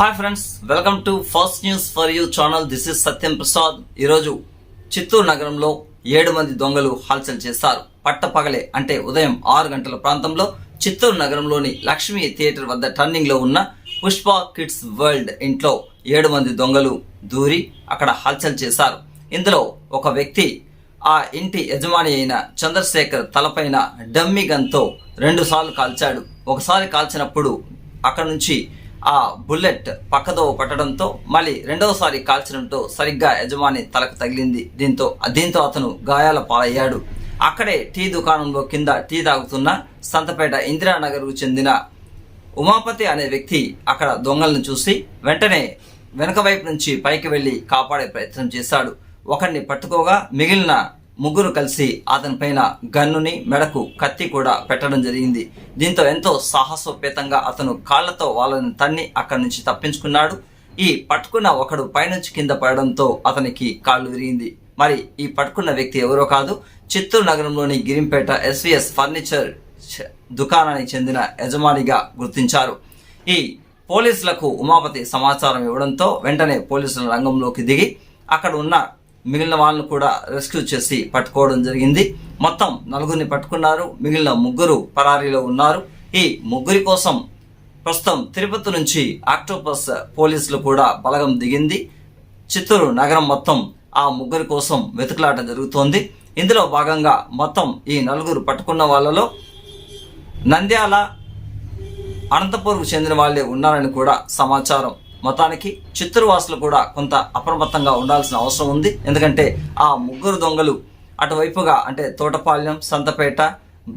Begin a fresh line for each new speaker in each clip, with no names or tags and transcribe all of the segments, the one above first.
Hi friends welcome to First News for You channel this is Satyam Prasad ఈరోజు చిత్తూరు నగరంలో ఏడు మంది దొంగలు హల్చల్ చేశారు. పట్టపగలే అంటే ఉదయం ఆరు గంటల ప్రాంతంలో చిత్తూరు నగరంలోని లక్ష్మీ థియేటర్ వద్ద టర్నింగ్లో ఉన్న పుష్ప కిడ్స్ వరల్డ్ ఇంట్లో ఏడు మంది దొంగలు దూరి అక్కడ హల్చల్ చేశారు. ఇందులో ఒక వ్యక్తి ఆ ఇంటి యజమాని అయిన చంద్రశేఖర్ తలపైన డమ్మీ గన్తో రెండుసార్లు కాల్చాడు. ఒకసారి కాల్చినప్పుడు అక్కడ నుంచి ఆ బుల్లెట్ పక్కదో పట్టడంతో మళ్ళీ రెండవసారి కాల్చడంతో సరిగ్గా యజమాని తలకు తగిలింది. దీంతో దీంతో అతను గాయాల పాలయ్యాడు. అక్కడే టీ దుకాణంలో కింద టీ తాగుతున్న సంతపేట ఇందిరానగర్కు చెందిన ఉమాపతి అనే వ్యక్తి అక్కడ దొంగలను చూసి వెంటనే వెనక వైపు నుంచి పైకి వెళ్ళి కాపాడే ప్రయత్నం చేశాడు. ఒకరిని పట్టుకోగా మిగిలిన ముగ్గురు కలిసి అతని పైన గన్నుని మెడకు కత్తి కూడా పెట్టడం జరిగింది. దీంతో ఎంతో సాహసోపేతంగా అతను కాళ్ళతో వాళ్ళని తన్ని అక్కడి నుంచి తప్పించుకున్నాడు. ఈ పట్టుకున్న ఒకడు పైనుంచి కింద పడడంతో అతనికి కాళ్ళు విరిగింది. మరి ఈ పట్టుకున్న వ్యక్తి ఎవరో కాదు. చిత్తూరు నగరంలోని గిరింపేట ఎస్విఎస్ ఫర్నిచర్ దుకాణానికి చెందిన యజమానిగా గుర్తించారు. ఈ పోలీసులకు ఉమాపతి సమాచారం ఇవ్వడంతో వెంటనే పోలీసుల రంగంలోకి దిగి అక్కడ ఉన్న మిగిలిన వాళ్ళను కూడా రెస్క్యూ చేసి పట్టుకోవడం జరిగింది. మొత్తం నలుగురిని పట్టుకున్నారు. మిగిలిన ముగ్గురు పరారీలో ఉన్నారు. ఈ ముగ్గురి కోసం ప్రస్తుతం తిరుపతి నుంచి ఆక్టోపస్ పోలీసులు కూడా బలగం దిగింది. చిత్తూరు నగరం మొత్తం ఆ ముగ్గురి కోసం వెతుకులాట జరుగుతోంది. ఇందులో భాగంగా మొత్తం ఈ నలుగురు పట్టుకున్న వాళ్ళలో నంద్యాల అనంతపూర్కు చెందిన వాళ్ళే ఉన్నారని కూడా సమాచారం మొత్తానికి చిత్తూరు వాసులు కూడా కొంత అప్రమత్తంగా ఉండాల్సిన అవసరం ఉంది. ఎందుకంటే ఆ ముగ్గురు దొంగలు అటువైపుగా అంటే తోటపాలెం సంతపేట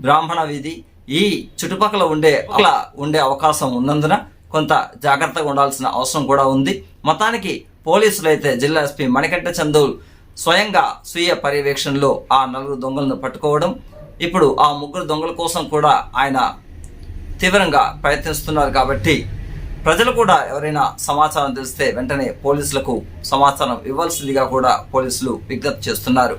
బ్రాహ్మణ వీధి ఈ చుట్టుపక్కల ఉండే అలా ఉండే అవకాశం ఉన్నందున కొంత జాగ్రత్తగా ఉండాల్సిన అవసరం కూడా ఉంది. మొత్తానికి పోలీసులు అయితే జిల్లా ఎస్పీ మణికంఠ చందూల్ స్వయంగా స్వీయ పర్యవేక్షణలో ఆ నలుగురు దొంగలను పట్టుకోవడం ఇప్పుడు ఆ ముగ్గురు దొంగల కోసం కూడా ఆయన తీవ్రంగా ప్రయత్నిస్తున్నారు కాబట్టి ప్రజలు కూడా ఎవరైనా సమాచారం తెలిస్తే వెంటనే పోలీసులకు సమాచారం ఇవ్వాల్సిందిగా కూడా పోలీసులు విజ్ఞప్తి చేస్తున్నారు.